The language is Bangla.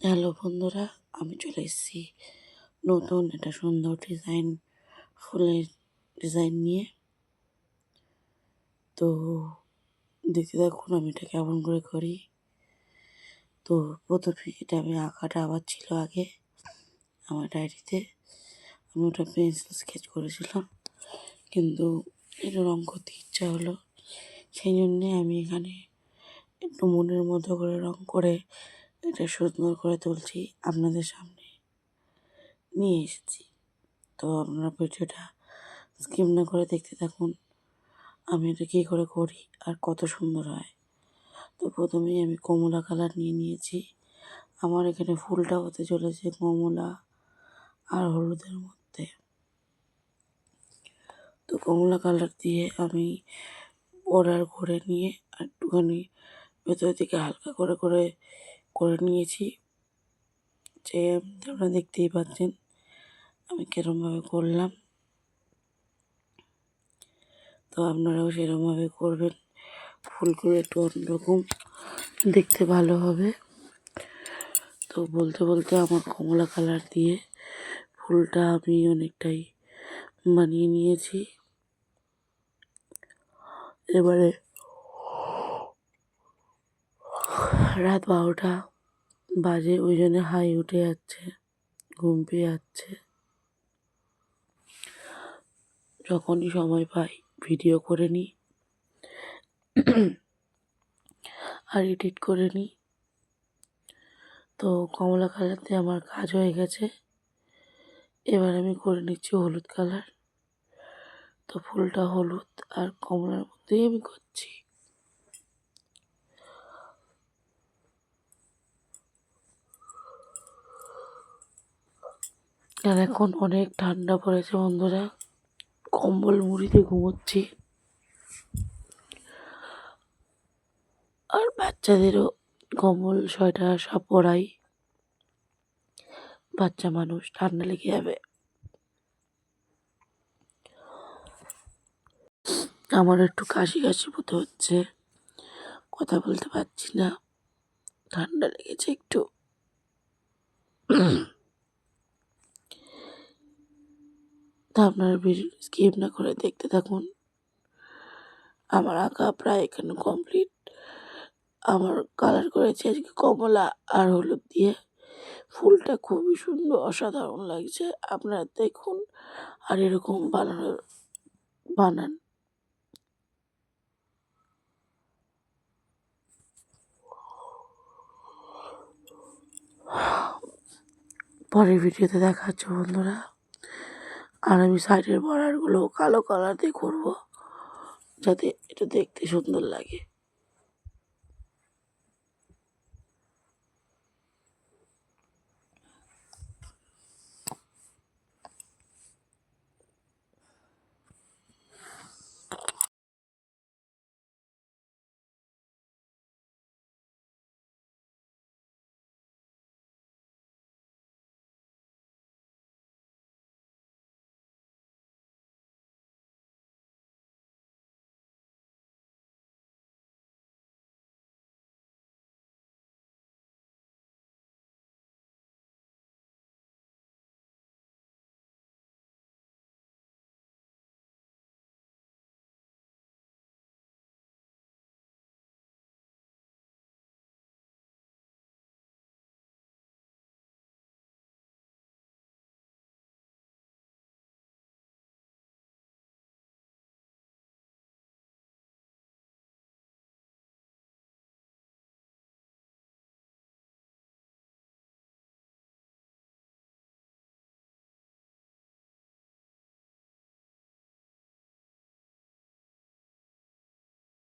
হ্যালো বন্ধুরা, আমি চলে এসেছি নতুন একটা সুন্দর ডিজাইন, ফুলের ডিজাইন নিয়ে। তো দেখতে দেখুন আমি এটা কেমন করে করি। তো প্রথমে এটা আমি আঁকাটা আবার ছিল আগে আমার ডায়েরিতে। আমি ওটা পেন্সিল স্কেচ করেছিলাম, কিন্তু এটা রঙ করতে ইচ্ছা হলো। সেই জন্যে আমি এখানে একটু মনের মতো করে রঙ করে এটা সুন্দর করে তুলছি আপনাদের সামনে। নিয়ে এসেছি। তো আপনারা ভিডিওটা স্কিম না করে দেখতে থাকুন। আমি এটা কী করে করি আর কত সুন্দর হয়। তো প্রথমেই আমি কমলা কালার নিয়ে নিয়েছি। আমার এখানে ফুলটা হতে চলেছে কমলা আর হলুদের মধ্যে। তো কমলা কালার দিয়ে আমি বর্ডার করে নিয়ে একটুখানি ভেতর দিকে হালকা করে করে করে নিয়েছি যে আপনারা দেখতেই পাচ্ছেন, আমি কীরমভাবে করলাম। তো আপনারাও সেরকমভাবে করবেন। ফুলগুলো একটু অন্যরকম দেখতে ভালো হবে। তো বলতে বলতে আমার কমলা কালার দিয়ে ফুলটা আমি অনেকটাই বানিয়ে নিয়েছি। এবারে রাত বারোটা বাজে, ওই জন্য হাই উঠে যাচ্ছে, ঘুম পেয়ে যাচ্ছে। যখনই সময় পাই, ভিডিও করে নিই, আর এডিট করে নিই। তো কমলা কালারতে আমার কাজ হয়ে গেছে। এবার আমি করে নিচ্ছি হলুদ কালার। তো ফুলটা হলুদ আর কমলার মধ্যেই আমি করছি। আর এখন অনেক ঠান্ডা পড়েছে বন্ধুরা। কম্বল মুড়িতে ঘুমোচ্ছি। আর বাচ্চাদেরও কম্বল, সোয়েটার সব পরাই বাচ্চা মানুষ, ঠান্ডা লেগে যাবে। আমার একটু কাশি কাশি মতো হচ্ছে। কথা বলতে পারছি না। ঠান্ডা লেগেছে একটু। তা আপনারা ভিডিও স্কিপ না করে দেখতে থাকুন। আমার আঁকা প্রায় এখানে কমপ্লিট। আমার কালার করেছি আজকে কমলা আর হলুদ দিয়ে। ফুলটা খুবই সুন্দর, অসাধারণ লাগছে। আপনারা দেখুন আর এরকম বানানোর, বানান। পরের ভিডিওতে দেখা হচ্ছে বন্ধুরা। আর আমি সাইডের বর্ডারগুলো কালো কালার দিয়ে করব যাতে এটা দেখতে সুন্দর লাগে।